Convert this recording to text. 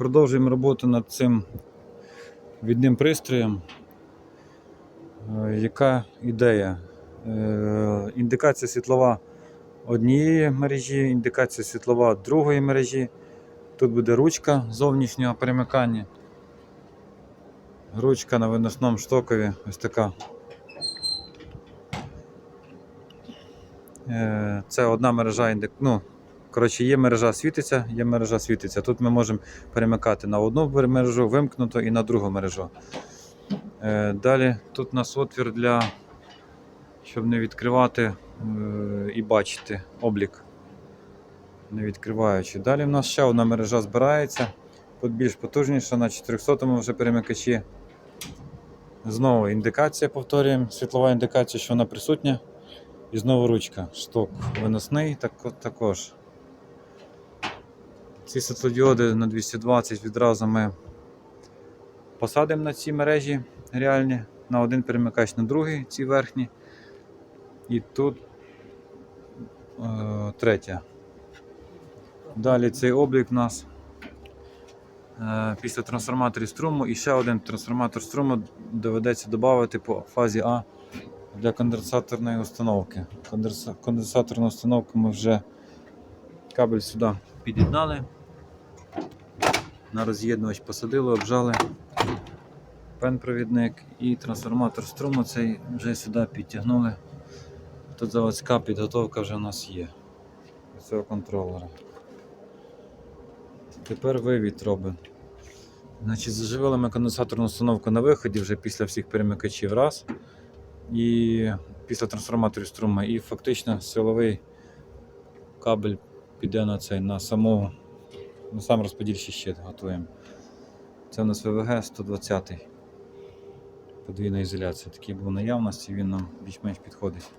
Продовжуємо роботу над цим відним пристроєм. Е, Яка ідея? Е, Індикація світлова однієї мережі, індикація світлова другої мережі. Тут буде ручка зовнішнього перемикання. Ручка на виносному штокові. Ось така. Е, Це одна мережа індик... ну, Коротше, є мережа світиться, є мережа світиться. Тут ми можемо перемикати на одну мережу, вимкнуто і на другу мережу. Е, Далі тут у нас отвір для, щоб не відкривати е, і бачити облік. Не відкриваючи. Далі в нас ще одна мережа збирається. Тут більш потужніша на 400-му вже перемикачі. Знову індикація, повторюємо, світлова індикація, що вона присутня. І знову ручка. Шток виносний так- також. Ці світлодіоди на 220 відразу ми посадимо на ці мережі реальні, на один перемикач на другий, ці верхні. І тут е, третя. Далі цей облік у нас е, після трансформаторів струму і ще один трансформатор струму доведеться додати по фазі А для конденсаторної установки. Конденса- Конденсаторну установку ми вже кабель сюди під'єднали. На роз'єднувач посадили, обжали пен-провідник і трансформатор струму цей вже сюди підтягнули. Тут заводська підготовка вже у нас є до цього контролера. Тепер вивід робимо. Значить, заживили ми конденсаторну установку на виході вже після всіх перемикачів раз. І після трансформаторів струму. І фактично силовий кабель піде на цей, на саму, на сам розподільчий щит готуємо. Це у нас ВВГ 120. Подвійна ізоляція. Такий був наявності, він нам більш-менш підходить.